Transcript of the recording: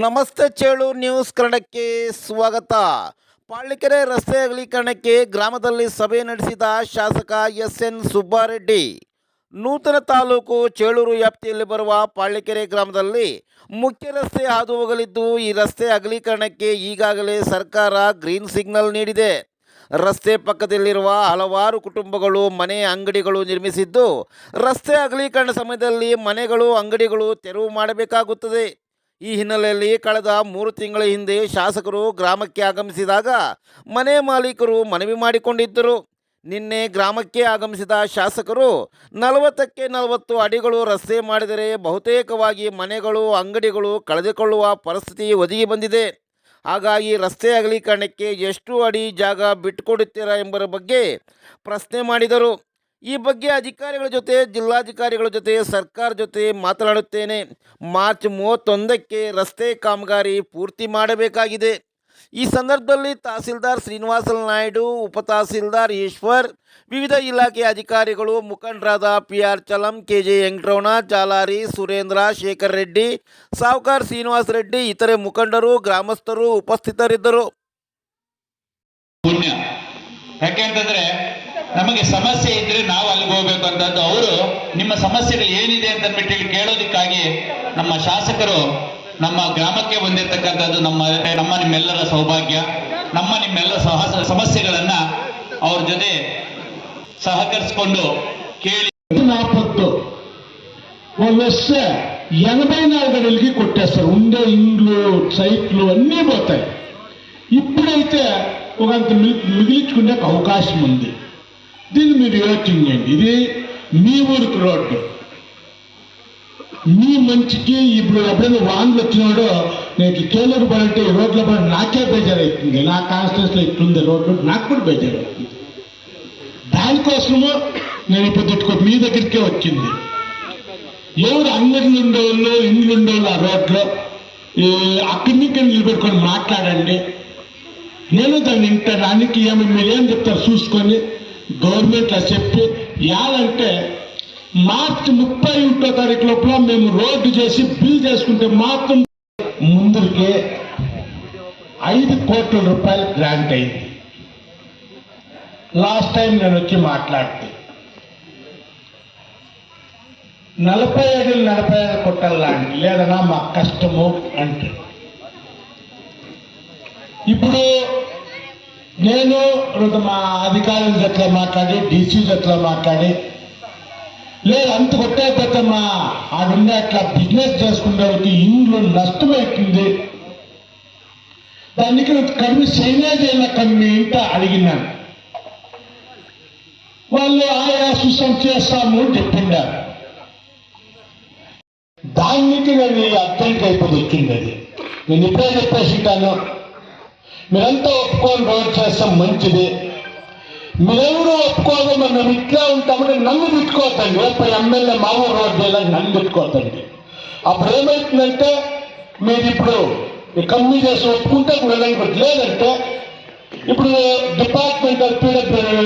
ನಮಸ್ತೆ ಚೇಳು ನ್ಯೂಸ್ ಕನ್ನಡಕ್ಕೆ ಸ್ವಾಗತ. ಪಾಳಿಕೆರೆ ರಸ್ತೆ ಅಗಲೀಕರಣಕ್ಕೆ ಗ್ರಾಮದಲ್ಲಿ ಸಭೆ ನಡೆಸಿದ ಶಾಸಕ ಎಸ್ ಎನ್ ಸುಬ್ಬಾರೆಡ್ಡಿ. ನೂತನ ತಾಲೂಕು ಚೇಳೂರು ವ್ಯಾಪ್ತಿಯಲ್ಲಿ ಬರುವ ಪಾಳಿಕೆರೆ ಗ್ರಾಮದಲ್ಲಿ ಮುಖ್ಯ ರಸ್ತೆ ಹಾದು ಹೋಗಲಿದ್ದು ಈ ರಸ್ತೆ ಅಗಲೀಕರಣಕ್ಕೆ ಈಗಾಗಲೇ ಸರ್ಕಾರ ಗ್ರೀನ್ ಸಿಗ್ನಲ್ ನೀಡಿದೆ. ರಸ್ತೆ ಪಕ್ಕದಲ್ಲಿರುವ ಹಲವಾರು ಕುಟುಂಬಗಳು ಮನೆ ಅಂಗಡಿಗಳು ನಿರ್ಮಿಸಿದ್ದು, ರಸ್ತೆ ಅಗಲೀಕರಣ ಸಮಯದಲ್ಲಿ ಮನೆಗಳು, ಅಂಗಡಿಗಳು ತೆರವು ಮಾಡಬೇಕಾಗುತ್ತದೆ. ಈ ಹಿನ್ನೆಲೆಯಲ್ಲಿ ಕಳೆದ ಮೂರು ತಿಂಗಳ ಹಿಂದೆ ಶಾಸಕರು ಗ್ರಾಮಕ್ಕೆ ಆಗಮಿಸಿದಾಗ ಮನೆ ಮಾಲೀಕರು ಮನವಿ ಮಾಡಿಕೊಂಡಿದ್ದರು. ನಿನ್ನೆ ಗ್ರಾಮಕ್ಕೆ ಆಗಮಿಸಿದ ಶಾಸಕರು ನಲವತ್ತಕ್ಕೆ ನಲವತ್ತು ಅಡಿಗಳು ರಸ್ತೆ ಮಾಡಿದರೆ ಬಹುತೇಕವಾಗಿ ಮನೆಗಳು, ಅಂಗಡಿಗಳು ಕಳೆದುಕೊಳ್ಳುವ ಪರಿಸ್ಥಿತಿ ಒದಗಿ ಬಂದಿದೆ. ಹಾಗಾಗಿ ರಸ್ತೆ ಅಗಲೀಕರಣಕ್ಕೆ ಎಷ್ಟು ಅಡಿ ಜಾಗ ಬಿಟ್ಟುಕೊಡುತ್ತೀರಾ ಎಂಬರ ಬಗ್ಗೆ ಪ್ರಶ್ನೆ ಮಾಡಿದರು. ಈ ಬಗ್ಗೆ ಅಧಿಕಾರಿಗಳ ಜೊತೆ, ಜಿಲ್ಲಾಧಿಕಾರಿಗಳ ಜೊತೆ ಸರ್ಕಾರ ಜೊತೆ ಮಾತನಾಡುತ್ತೇನೆ. ಮಾರ್ಚ್ ಮೂವತ್ತೊಂದಕ್ಕೆ ರಸ್ತೆ ಕಾಮಗಾರಿ ಪೂರ್ತಿ ಮಾಡಬೇಕಾಗಿದೆ. ಈ ಸಂದರ್ಭದಲ್ಲಿ ತಹಸೀಲ್ದಾರ್ ಶ್ರೀನಿವಾಸ ನಾಯ್ಡು, ಉಪ ತಹಸೀಲ್ದಾರ್ ಈಶ್ವರ್, ವಿವಿಧ ಇಲಾಖೆಯ ಅಧಿಕಾರಿಗಳು ಮುಖಂಡರಾದ P R Chalam K J Venkataramana Jalari, Surendra, Shekhar Reddy, Savukar Srinivasa Reddy, ಇತರೆ ಮುಖಂಡರು, ಗ್ರಾಮಸ್ಥರು ಉಪಸ್ಥಿತರಿದ್ದರು. ಯಾಕೆಂತಂದ್ರೆ ನಮಗೆ ಸಮಸ್ಯೆ ಇದ್ರೆ ನಾವು ಅಲ್ಲಿಗೆ ಹೋಗ್ಬೇಕು ಅಂತದ್ದು ಅವರು ನಿಮ್ಮ ಸಮಸ್ಯೆಗಳು ಏನಿದೆ ಅಂತ ಅಂದ್ಬಿಟ್ಟು ಇಲ್ಲಿ ಕೇಳೋದಕ್ಕಾಗಿ ನಮ್ಮ ಶಾಸಕರು ನಮ್ಮ ಗ್ರಾಮಕ್ಕೆ ಬಂದಿರತಕ್ಕಂಥದ್ದು ನಮ್ಮ ನಮ್ಮ ನಿಮ್ಮೆಲ್ಲರ ಸೌಭಾಗ್ಯ ನಮ್ಮ ನಿಮ್ಮೆಲ್ಲ ಸಹ ಸಮಸ್ಯೆಗಳನ್ನ ಅವ್ರ ಜೊತೆ ಸಹಕರಿಸಿಕೊಂಡು ಕೇಳಿ నాపత్తు వాళ్ళు వస్తే ఎనభై నాలుగు అడుగులకి కొట్టేస్తారు ఉండే ఇండ్లు సైట్లు అన్నీ పోతాయి ఇప్పుడైతే ఒకంత మిగి- మిగిలించుకునే అవకాశం ఉంది దీన్ని మీరు యోచన చేయండి ఇది మీ ఊరికి రోడ్డు. మీ మంచికి ఇప్పుడు ఎప్పుడైనా వాన్లు వచ్చినాడో నేను కేలూరు పడంటే ఈ రోడ్ల పడి నాకే బేజారవుతుంది నా కాన్స్టిట్యూన్స్లో ఇట్లుంది రోడ్డు నాకు కూడా బేజారవుతుంది దానికోసము నేను ఇప్పుడు మీ దగ్గరికే వచ్చింది. ఎవరు అంగడిలు ఉండేవాళ్ళు ఇండ్లు ఉండేవాళ్ళు ఆ రోడ్లో? అక్కడి నుంచి నిలబెట్టుకొని మాట్లాడండి. నేను దాన్ని వింటడానికి ఏమి మీరేం చెప్తారు చూసుకొని. గవర్నమెంట్లో చెప్పి యాలంటే మార్చి ముప్పై ఒకటో తారీఖు లోపల మేము రోడ్డు చేసి బిల్ చేసుకుంటే మాత్రం ముందుకే ఐదు కోట్ల రూపాయలు గ్రాంట్ అయింది. లాస్ట్ టైం నేను వచ్చి మాట్లాడితే నలభై ఐదు నలభై ఐదు కొట్టాలండి లేదన్నా మాకు కష్టము అంటే ఇప్పుడు నేను రెండు మా అధికారుల జట్ల మాట్లాడి డీసీ జట్ల మాట్లాడి లేదు అంత కొట్టేపోతే మా ఆడుండే అట్లా బిజినెస్ చేసుకునే వాళ్ళకి ఇండ్లు నష్టమవుతుంది దానికి కమ్మి సైనేజ్ కమ్మి ఇంట అడిగినాను వాళ్ళు ఆయా సుసం చేస్తాము అని చెప్పిండారు దానికి నేను అర్థం అయిపోయి వచ్చింది అది. నేను ఇప్పుడే చెప్పేసి ఉంటాను. మీరంతా ఒప్పుకొని రోడ్ చేస్తాం మంచిది. మీరెవరు ఒప్పుకోదు మనం ఇట్లా ఉంటామని నన్ను పెట్టుకోవద్దండి రేపు ఎమ్మెల్యే మా రోడ్ చేయాలని నన్ను పెట్టుకోవద్దండి అప్పుడు ఏమవుతుందంటే మీరు ఇప్పుడు ఈ కమ్మి చేసి ఒప్పుకుంటే వెళ్ళండి లేదంటే ఇప్పుడు డిపార్ట్మెంట్ పీడబ్ల్యూ